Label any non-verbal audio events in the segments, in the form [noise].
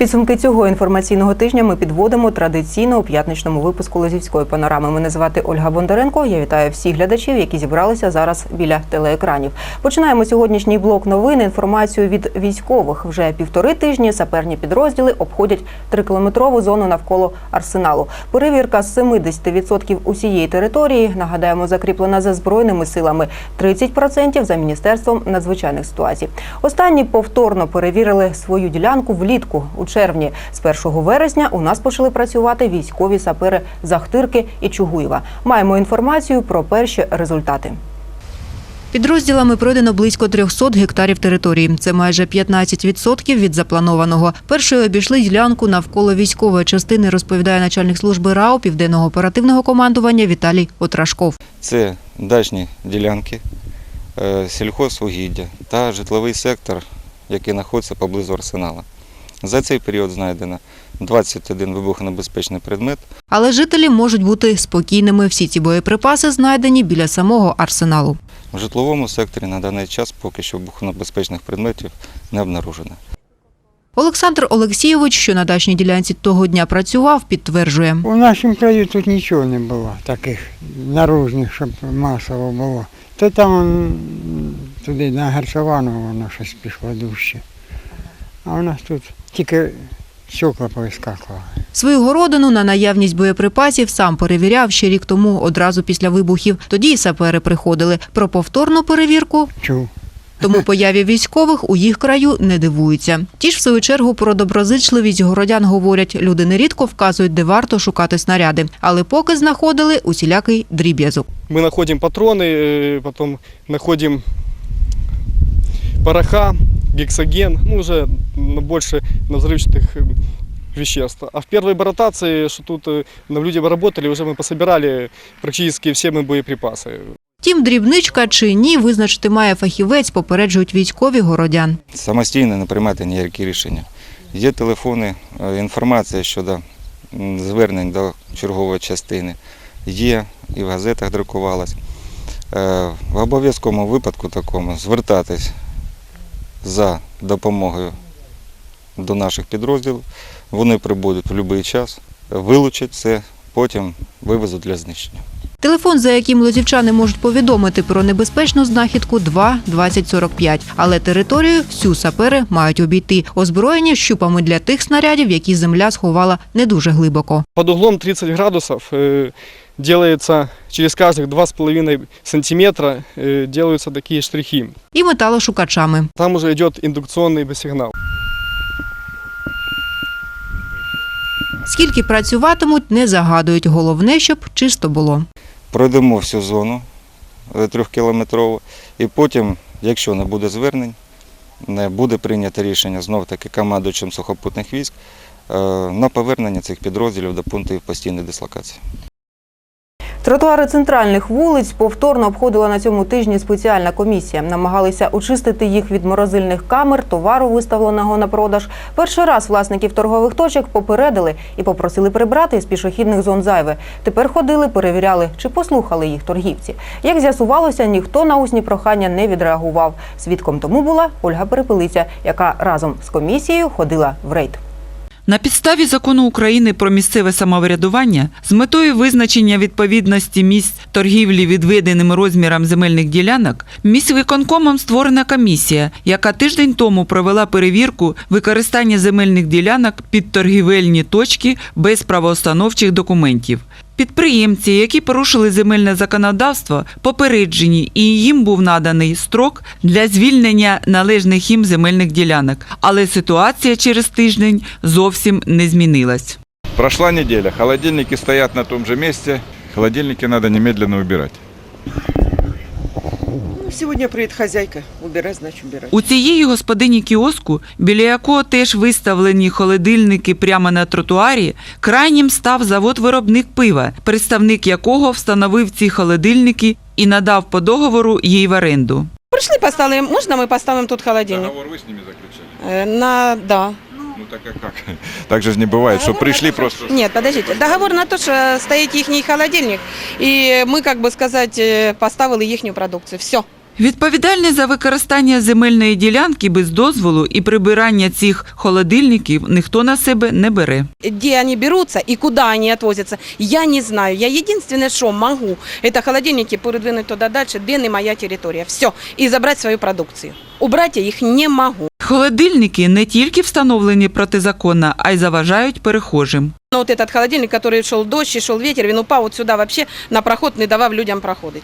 Підсумки цього інформаційного тижня ми підводимо традиційно у п'ятничному випуску Лозівської панорами. Мене звати Ольга Бондаренко. Я вітаю всіх глядачів, які зібралися зараз біля телеекранів. Починаємо сьогоднішній блок новин. Інформацію від військових. Вже півтори тижні саперні підрозділи обходять трикілометрову зону навколо арсеналу. Перевірка з 70% усієї території. Нагадаємо, закріплена за збройними силами 30% за міністерством надзвичайних ситуацій. Останні повторно перевірили свою ділянку влітку у червні. З 1 вересня у нас почали працювати військові сапери Захтирки і Чугуєва. Маємо інформацію про перші результати. Підрозділами пройдено близько 300 гектарів території. Це майже 15% від запланованого. Першою обійшли ділянку навколо військової частини, розповідає начальник служби РАО Південного оперативного командування Віталій Отрашков. Це дачні ділянки, е, сільхозвугіддя та житловий сектор, який знаходиться поблизу арсенала. За цей період знайдено 21 вибухонебезпечний предмет, Але жителі можуть бути спокійними. Всі ці боєприпаси знайдені біля самого арсеналу. В житловому секторі на даний час поки що вибухонебезпечних предметів не обнаружено. Олександр Олексійович, що на дачній ділянці того дня працював, підтверджує. У нашому краю тут нічого не було таких наружних, щоб масово було. То там туди на Герцовану воно щось пішло дужче А у нас тут тільки стекла повискакували. Свою городину на наявність боєприпасів сам перевіряв ще рік тому, одразу після вибухів. Тоді й сапери приходили. Про повторну перевірку Чув. Тому появі військових у їх краю не дивуються. Ті ж в свою чергу про доброзичливість городян говорять. Люди нерідко вказують, де варто шукати снаряди, але поки знаходили усілякий дріб'язок. Мы находим патроны, э, потом находим пороха, гексоген, ну уже на больше на взрывчатых э, веществ. А в первой ротации, что тут э, на люди работали, уже мы пособирали практически все мы боеприпасы. Тім, дрібничка чи ні, визначити має фахівець, попереджують військові городян. Самостійно не приймати ніякі рішення. Є телефони, е, інформація щодо м, звернень до чергової частини. Є і в газетах друкувалась. Е, В обов'язковому випадку такому звертатись за допомогою до наших підрозділів. Вони прибудуть в будь-який час, вилучать це, потім вивезуть для знищення. Телефон, за яким лозівчани можуть повідомити про небезпечну знахідку 2 20 45. Але територію всю сапери мають обійти. Озброєні щупами для тих снарядів, які земля сховала не дуже глибоко. Под углом 30 градусов э, делается через каждых 2,5 сантиметра э, делаются такие штрихи. І металошукачами. Там уже идет индукционный сигнал. Скільки працюватимуть, не загадують. Головне, щоб чисто було. Пройдемо всю зону е, трьохкілометрову і потім, якщо не буде звернень, не буде прийнято рішення знов таки командуючим сухопутних військ е, на повернення цих підрозділів до пунктів постійної дислокації. Тротуари центральних вулиць повторно обходила на цьому тижні спеціальна комісія. Намагалися очистити їх від морозильних камер, товару, виставленого на продаж. Перший раз власників торгових точок попередили і попросили прибрати з пішохідних зон зайве. Тепер ходили, перевіряли, чи послухали їх торгівці. Як з'ясувалося, ніхто на усні прохання не відреагував. Свідком тому була Ольга Перепелиця, яка разом з комісією ходила в рейд. На підставі закону України про місцеве самоврядування з метою визначення відповідності місць торгівлі відведеним розмірам земельних ділянок міськвиконкомом створена комісія, яка тиждень тому провела перевірку використання земельних ділянок під торгівельні точки без правоустановчих документів. Підприємці, які порушили земельне законодавство, попереджені і їм був наданий строк для звільнення належних їм земельних ділянок. Але ситуація через тиждень зовсім не змінилась. Пройшла неділя, холодильники стоять на тому же місці, холодильники треба немедленно убирать. Ну, Сегодня приедет хозяйка, убирать, значит убирать. У цієї господині кіоску, біля якого теж виставлені холодильники прямо на тротуарі, крайнім став завод-виробник пива, представник якого встановив ці холодильники і надав по договору їй в оренду. Пришли, поставим. Можно мы поставим тут холодильник? Договор вы с ними заключали? Э, На, да. Ну так а как? [laughs] Так же ж не бывает, что пришли просто... Нет, подождите. Договор на то, что стоит их холодильник, и мы, как бы сказать, э, поставили їхню продукцію. Все. Відповідальність за використання земельної ділянки без дозволу і прибирання цих холодильників ніхто на себе не бере. Где они берутся и куда они отвозятся, я не знаю. Я единственное, что могу, это холодильники передвинуть туда дальше, где не моя территория. Все. И забрать свою продукцию. Убрать я их не могу. Холодильники не тільки встановлені протизаконно, а й заважають перехожим. Но вот этот холодильник, который шел дождь и шел ветер, він упав вот сюда вообще на проход, не давав людям проходить.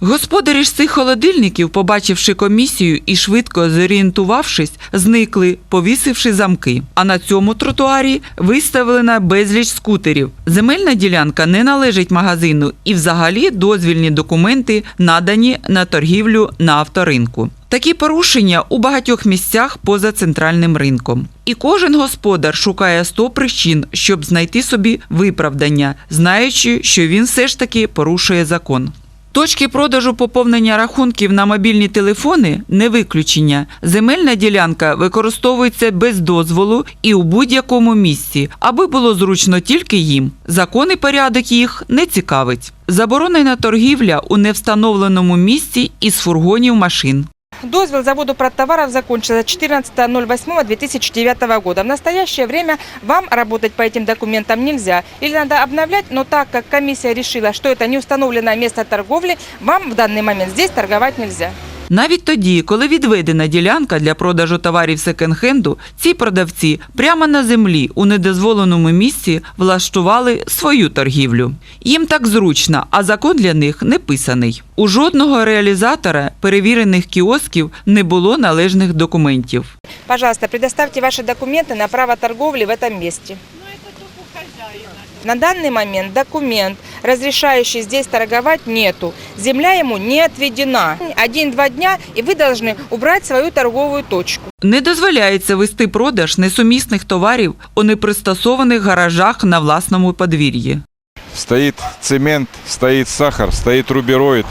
Господарі ж цих холодильників, побачивши комісію і швидко зорієнтувавшись, зникли, повісивши замки. А на цьому тротуарі виставлена безліч скутерів. Земельна ділянка не належить магазину і взагалі дозвільні документи надані на торгівлю на авторинку. Такі порушення у багатьох місцях поза центральним ринком. І кожен господар шукає 100 причин, щоб знайти собі виправдання, знаючи, що він все ж таки порушує закон. Точки продажу поповнення рахунків на мобільні телефони не виключення. Земельна ділянка використовується без дозволу і у будь-якому місці, аби було зручно тільки їм. Закон і порядок їх не цікавить. Заборонена торгівля у невстановленому місці із фургонів машин. Дозвол заводу продтоваров закончился 14.08.2009 года. В настоящее время вам работать по этим документам нельзя. Или надо обновлять, но так как комиссия решила, что это не установленное место торговли, вам в данный момент здесь торговать нельзя. Навіть тоді, коли відведена ділянка для продажу товарів секонд-хенду, ці продавці прямо на землі у недозволеному місці влаштували свою торгівлю. Їм так зручно, а закон для них не писаний. У жодного реалізатора перевірених кіосків не було належних документів. Пожалуйста, предоставьте ваши документы на право торговли в этом месте. На данный момент документ, разрешающий здесь торговать, нету. Земля ему не отведена. Один-два дня, и вы должны убрать свою торговую точку. Не дозволяється вести продаж несумісних товарів у непристосованих гаражах на власному подвір'ї. Стоит цемент, стоит сахар, стоит рубероид.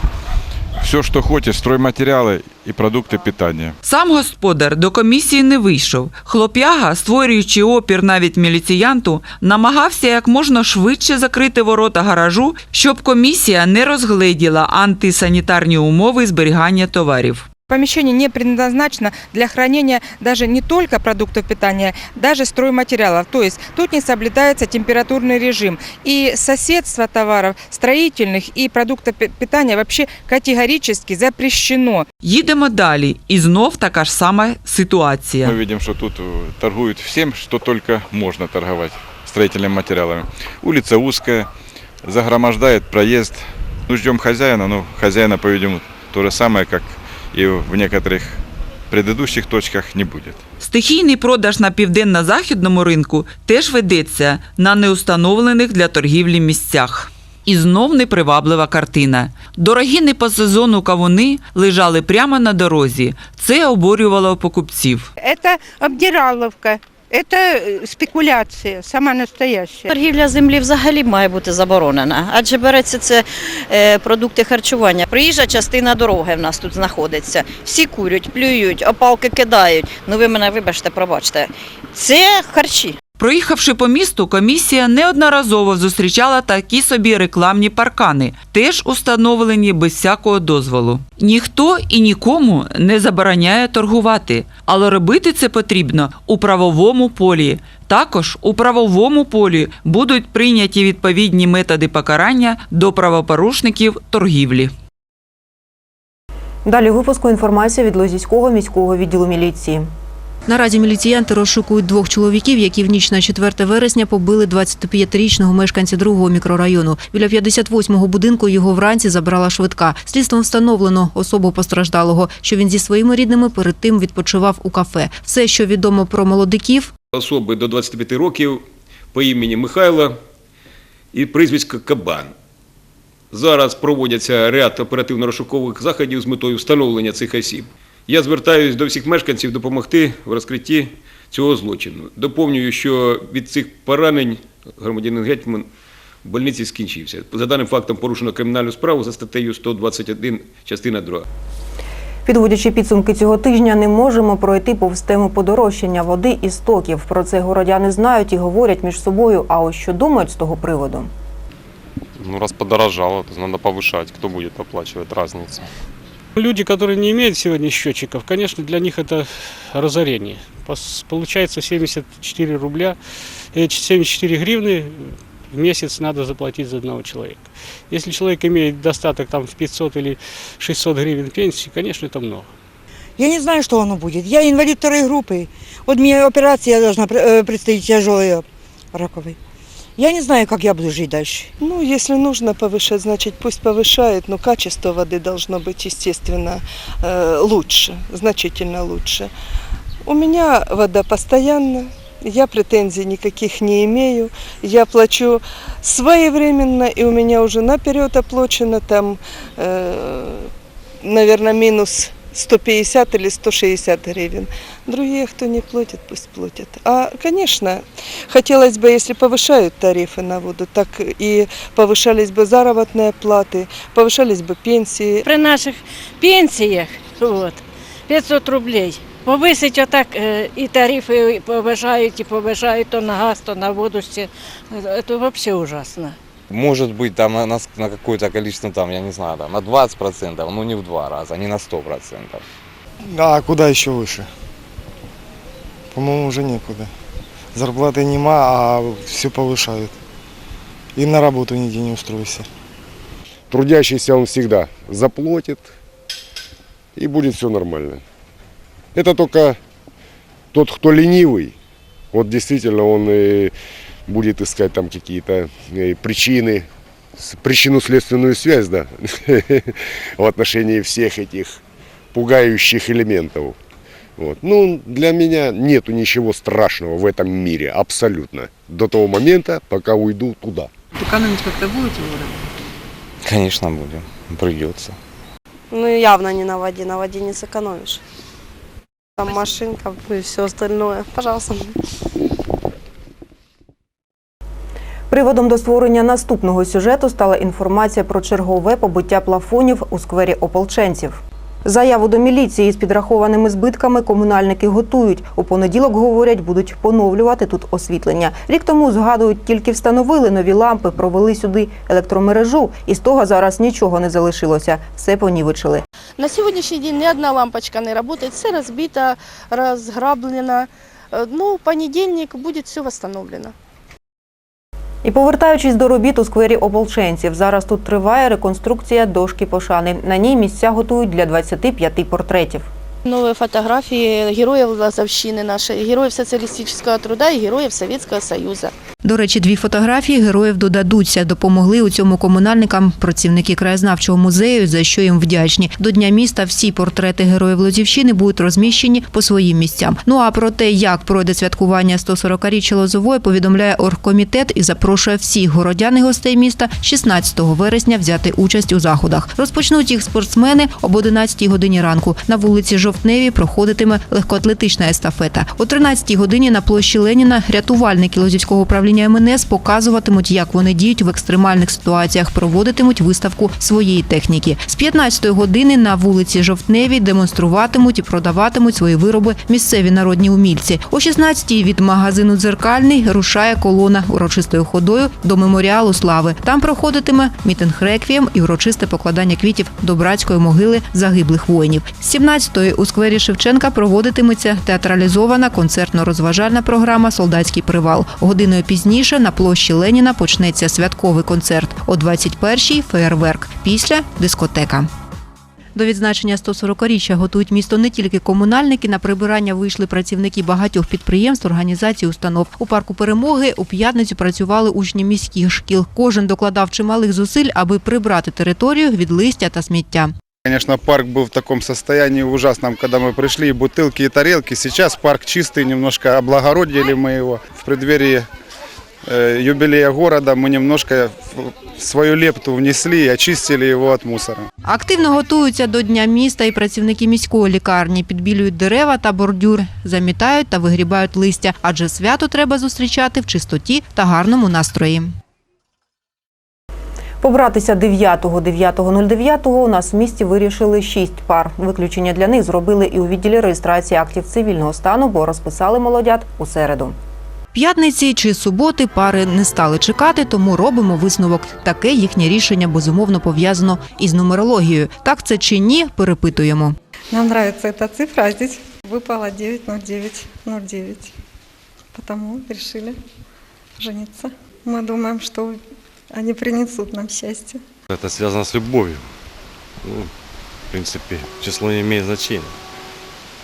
Все, що хочеш, стройматеріали і продукти питання. Сам господар до комісії не вийшов. Хлоп'яга, створюючи опір навіть міліціянту, намагався як можна швидше закрити ворота гаражу, щоб комісія не розгледіла антисанітарні умови зберігання товарів. Помещение не предназначено для хранения даже не только продуктов питания, даже стройматериалов. То есть тут не соблюдается температурный режим. И соседство товаров строительных и продуктов пи- питания вообще категорически запрещено. Їдемо далі, і знов така ж сама ситуація. Мы видим, что тут э, торгуют всем, что только можно торговать строительными материалами. Улица узкая, загромождает проезд. Ну, ждем хозяина, но хозяина, по-видимому, то же самое, как и в некоторых предыдущих точках не будет. Стихійний продаж на південно-західному ринку теж ведеться на неустановлених для торгівлі місцях. І знов неприваблива картина. Дорогі не по сезону кавуни лежали прямо на дорозі. Це обурювало покупців. Это обдираловка, это спекуляція, спекуляция, сама настоящая. Торгівля землі взагалі має бути заборонена, адже береться це е, продукти харчування. Приїжджа частина дороги в нас тут знаходиться. Всі курять, плюють, опалки кидають. Ну ви мене вибачте, пробачте. Це харчі. Проїхавши по місту, комісія неодноразово зустрічала такі собі рекламні паркани, теж установлені без всякого дозволу. Ніхто і нікому не забороняє торгувати, але робити це потрібно у правовому полі. Також у правовому полі будуть прийняті відповідні методи покарання до правопорушників торгівлі. Далі випуску інформація від Лозівського міського відділу міліції. Наразі міліціянти розшукують двох чоловіків, які в ніч на 4 вересня побили 25-річного мешканця другого мікрорайону. Біля 58-го будинку його вранці забрала швидка. Слідством встановлено особу постраждалого, що він зі своїми рідними перед тим відпочивав у кафе. Все, що відомо про молодиків, особи до 25 років по імені Михайло і прізвисько Кабан. Зараз проводяться ряд оперативно-розшукових заходів з метою встановлення цих осіб. Я звертаюся до всіх мешканців допомогти в розкритті цього злочину. Доповнюю, що від цих поранень громадянин Гетьман в больниці скінчився. За даним фактом порушено кримінальну справу за статтею 121, частина 2. Підводячи підсумки цього тижня, не можемо пройти повз тему подорожчання води і стоків. Про це городяни знають і говорять між собою. А ось що думають з того приводу? Ну, раз подорожало, то надо повышать. Кто будет оплачивать разницу? Люди, которые не имеют сегодня счетчиков, конечно, для них это разорение. Получается 74 рубля, э, 74 гривны в месяц надо заплатить за одного человека. Если человек имеет достаток там в 500 или 600 гривен пенсии, конечно, это много. Я не знаю, что оно будет. Я инвалид второй группы. Вот мне операция должна э, предстоять тяжелая раковой. Я не знаю, как я буду жить дальше. Ну, если нужно повышать, значит пусть повышает, но качество воды должно быть, естественно, э, лучше, значительно лучше. У меня вода постоянно, я претензий никаких не имею, я плачу своевременно, и у меня уже наперед оплачено там, э, наверное, минус 150 или 160 гривен. Другие, кто не платит, пусть платят. А, конечно, хотелось бы, если повышают тарифы на воду, так и повышались бы заработные платы, повышались бы пенсии. При наших пенсиях вот, 500 рублей. Повисить отак е, і тарифи поважають, і поважають то на газ, то на воду. Ще. Це взагалі ужасно. Может быть, там на, на, на какое-то количество, там, я не знаю, там, на 20%, но не в два раза, не на 100%. А куда еще выше? По-моему, уже некуда. Зарплаты нема, а все повышают. И на работу нигде не устроишься. Трудящийся он всегда заплатит, и будет все нормально. Это только тот, кто ленивый, вот действительно он и будет искать там какие-то э, причины, причинно-следственную связь, да, [laughs] в отношении всех этих пугающих элементов. Вот. Ну, для меня нету ничего страшного в этом мире, абсолютно. До того момента, пока уйду туда. Экономить как-то будете воду? Конечно, будем. Придется. Ну, явно не на воде, на воде не сэкономишь. Там машинка ну и все остальное. Пожалуйста. Приводом до створення наступного сюжету стала інформація про чергове побиття плафонів у сквері ополченців. Заяву до міліції з підрахованими збитками комунальники готують. У понеділок, говорять, будуть поновлювати тут освітлення. Рік тому, згадують, тільки встановили нові лампи, провели сюди електромережу, і з того зараз нічого не залишилося. Все понівечили. На сегодняшний день ни одна лампочка не работает. Все разбито, разграблено. Э, Ну, в понедельник будет все восстановлено. І повертаючись до робіт у сквері ополченців, зараз тут триває реконструкція дошки пошани. На ній місця готують для 25 портретів. Новые фотографии героев Лазовщины нашей, героев социалистического труда и героев Советского Союза. До речі, дві фотографії героїв додадуться. Допомогли у цьому комунальникам працівники краєзнавчого музею, за що їм вдячні. До Дня міста всі портрети героїв Лозівщини будуть розміщені по своїм місцям. Ну а про те, як пройде святкування 140-річчя Лозової, повідомляє оргкомітет і запрошує всіх городян і гостей міста 16 вересня взяти участь у заходах. Розпочнуть їх спортсмени об 11 годині ранку. На вулиці Жовтневі проходитиме легкоатлетична естафета. О 13 годині на площі Леніна рятувальники Лозівського управління МНС показуватимуть, як вони діють в екстремальних ситуаціях, проводитимуть виставку своєї техніки. З 15 години на вулиці Жовтневі демонструватимуть і продаватимуть свої вироби місцеві народні умільці. О 16-й від магазину Дзеркальний рушає колона урочистою ходою до меморіалу слави. Там проходитиме мітинг реквієм і урочисте покладання квітів до братської могили загиблих воїнів. З 17-ї у сквері Шевченка проводитиметься театралізована концертно-розважальна програма Солдатський привал. Годиною пізніше на площі Леніна почнеться святковий концерт. О 21-й – феєрверк. Після дискотека. До відзначення 140-річчя готують місто не тільки комунальники. На прибирання вийшли працівники багатьох підприємств, організацій, установ. У парку перемоги у п'ятницю працювали учні міських шкіл. Кожен докладав чималих зусиль, аби прибрати територію від листя та сміття. Конечно, парк был в таком состоянии ужасном, когда мы пришли, и бутылки, и тарелки. Сейчас парк чистый, немножко облагородили мы его. В преддверии э, юбилея города мы немножко в- свою лепту внесли и очистили его от мусора. Активно готуються до Дня міста і працівники міської лікарні. Підбілюють дерева та бордюр, замітають та вигрібають листя, адже свято треба зустрічати в чистоті та гарному настрої. Побратися 9-го 9.09 у нас в місті вирішили шість пар. Виключення для них зробили і у відділі реєстрації актів цивільного стану, бо розписали молодят у середу. П'ятниці чи суботи пари не стали чекати, тому робимо висновок. Таке їхнє рішення безумовно пов'язано із нумерологією. Так це чи ні, перепитуємо. Нам нравится эта цифра, а здесь выпала 90909. Потому решили жениться. Мы думаем, что они принесут нам счастье. Это связано с любовью. Ну, в принципе, число не имеет значения.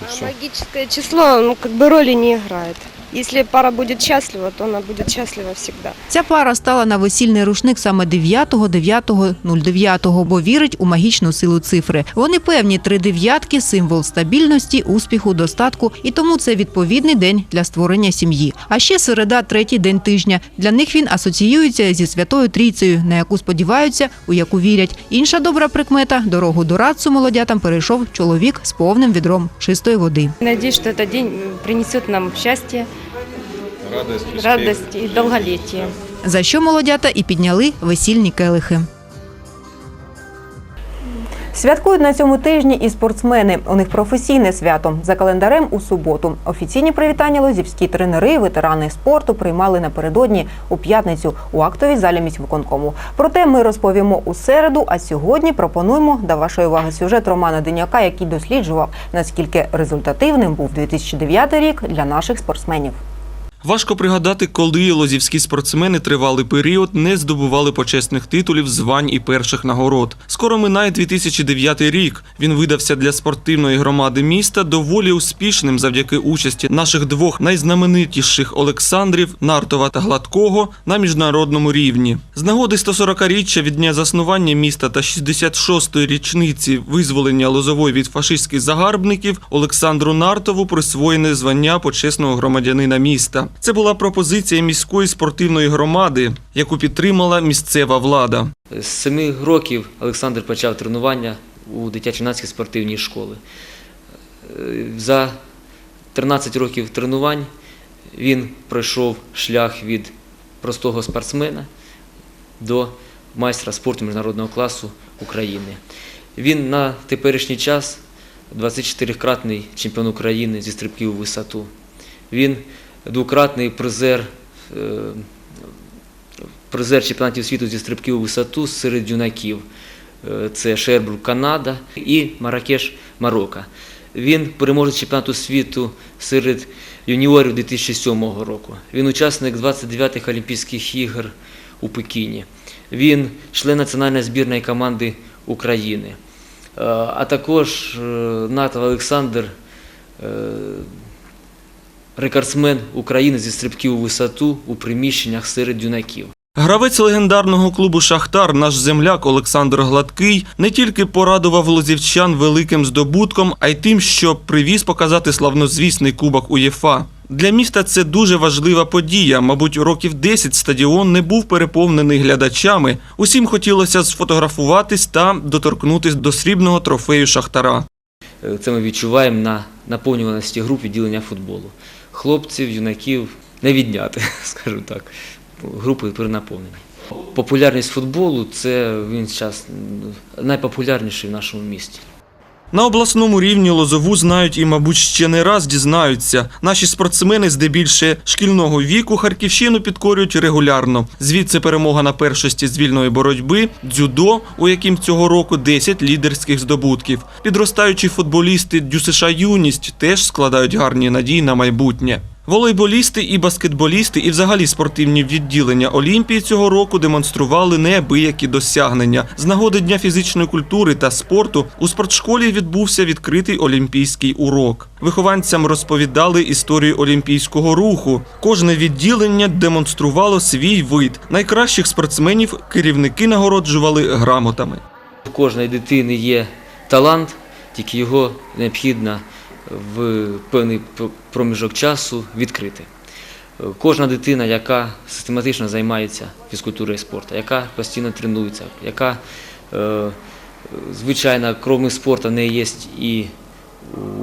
А магическое число, ну, как бы роли не играет. Если пара будет счастлива, то она будет счастлива всегда. Ця пара стала на весільний рушник саме 9.09.09, бо вірить у магічну силу цифри. Вони певні три дев'ятки, символ стабільності, успіху, достатку, і тому це відповідний день для створення сім'ї. А ще середа, третій день тижня. Для них він асоціюється зі святою трійцею, на яку сподіваються, у яку вірять. Інша добра прикмета дорогу до радцу молодятам перейшов чоловік з повним відром чистої води. Надеюсь, что этот день принесет нам счастье, Радость, радості і и. За що молодята і підняли весільні келихи. Святкують на цьому тижні і спортсмени. У них професійне свято за календарем у суботу. Офіційні привітання лозівські тренери, ветерани спорту приймали напередодні у п'ятницю у актовій залі міськвиконкому. Проте ми розповімо у середу. А сьогодні пропонуємо до вашої уваги сюжет Романа Деняка, який досліджував наскільки результативним був 2009 рік для наших спортсменів. Важко пригадати, коли лозівські спортсмени тривалий період не здобували почесних титулів, звань і перших нагород. Скоро минає 2009 рік. Він видався для спортивної громади міста доволі успішним завдяки участі наших двох найзнаменитіших Олександрів Нартова та Гладкого на міжнародному рівні. З нагоди 140-річчя від дня заснування міста та 66-ї річниці визволення Лозової від фашистських загарбників Олександру Нартову присвоєне звання почесного громадянина міста. Це була пропозиція міської спортивної громади, яку підтримала місцева влада. З семи років Олександр почав тренування у дитячо-юнацькій спортивній школі. Е, За 13 років тренувань він пройшов шлях від простого спортсмена до майстра спорту міжнародного класу України. Він на теперішній час 24-кратний чемпіон України зі стрибків у висоту. Він двократний призер е, призер чемпіонатів світу зі стрибків у висоту серед юнаків. Е, Це Шербрук, Канада і Маракеш, Марокко. Він переможець чемпіонату світу серед юніорів 2007 року. Він учасник 29-х Олімпійських ігор у Пекіні. Він член національної збірної команди України. Е, А також Натов Олександр, рекордсмен України зі стрибків у висоту у приміщеннях серед юнаків. Гравець легендарного клубу Шахтар, наш земляк Олександр Гладкий, не тільки порадував лозівчан великим здобутком, а й тим, що привіз показати славнозвісний кубок УЄФА. Для міста це дуже важлива подія. Мабуть, років 10 стадіон не був переповнений глядачами. Усім хотілося сфотографуватись та доторкнутись до срібного трофею Шахтара. Це ми відчуваємо на наповнюваності груп відділення футболу. Хлопців, юнаків не відняти, [laughs] скажу так. Групи перенаповнені. Популярність футболу це він зараз найпопулярніший в нашому місті. На обласному рівні Лозову знають і, мабуть, ще не раз дізнаються. Наші спортсмени здебільше шкільного віку Харківщину підкорюють регулярно. Звідси перемога на першості з вільної боротьби, дзюдо, у яким цього року 10 лідерських здобутків. Підростаючі футболісти ДЮСШ Юність теж складають гарні надії на майбутнє. Волейболісти і баскетболісти, і взагалі спортивні відділення Олімпії цього року демонстрували неабиякі досягнення. З нагоди Дня фізичної культури та спорту у спортшколі відбувся відкритий олімпійський урок. Вихованцям розповідали історію олімпійського руху. Кожне відділення демонструвало свій вид. Найкращих спортсменів керівники нагороджували грамотами. У кожної дитини є талант, тільки його необхідно в певний проміжок часу відкрити. Кожна дитина, яка систематично займається фізкультурою і спортом, яка постійно тренується, яка, е, звичайно, крім спорту, в неї є і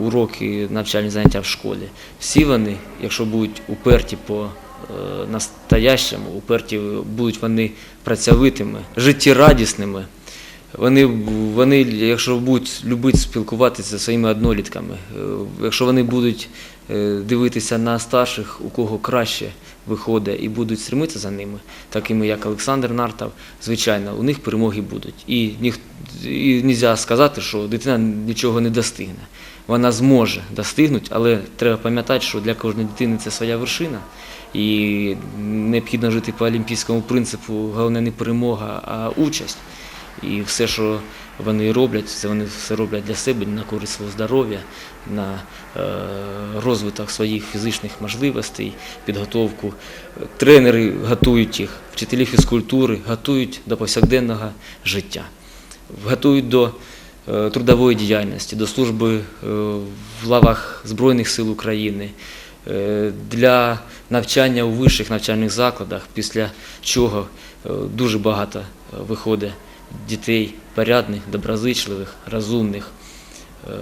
уроки, навчальні заняття в школі. Всі вони, якщо будуть уперті по е, настоящому, уперті будуть вони працьовитими, життєрадісними, Вони, вони, якщо будуть любити спілкуватися зі своїми однолітками, е, якщо вони будуть е, дивитися на старших, у кого краще виходить, і будуть стремитися за ними, такими як Олександр Нартав, звичайно, у них перемоги будуть. І ніх, і не можна сказати, що дитина нічого не достигне. Вона зможе достигнути, але треба пам'ятати, що для кожної дитини це своя вершина. І необхідно жити по олімпійському принципу, головне не перемога, а участь. І все, що вони роблять, це вони все роблять для себе, на користь свого здоров'я, на е, розвиток своїх фізичних можливостей, підготовку. Тренери готують їх, вчителі фізкультури готують до повсякденного життя, готують до е, трудової діяльності, до служби е, в лавах Збройних сил України, для навчання у вищих навчальних закладах, після чого дуже багато виходить дітей порядних, доброзичливих, розумних, е,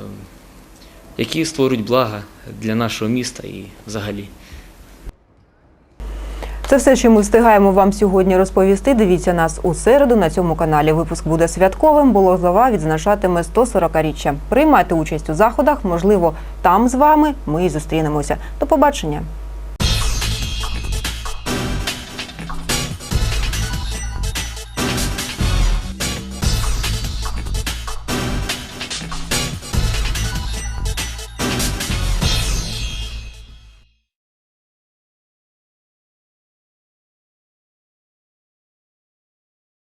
які створюють блага для нашого міста і взагалі. Це все, що ми встигаємо вам сьогодні розповісти. Дивіться нас у середу на цьому каналі. Випуск буде святковим, бо Лозова відзначатиме 140-річчя. Приймайте участь у заходах. Можливо, там з вами ми і зустрінемося. До побачення.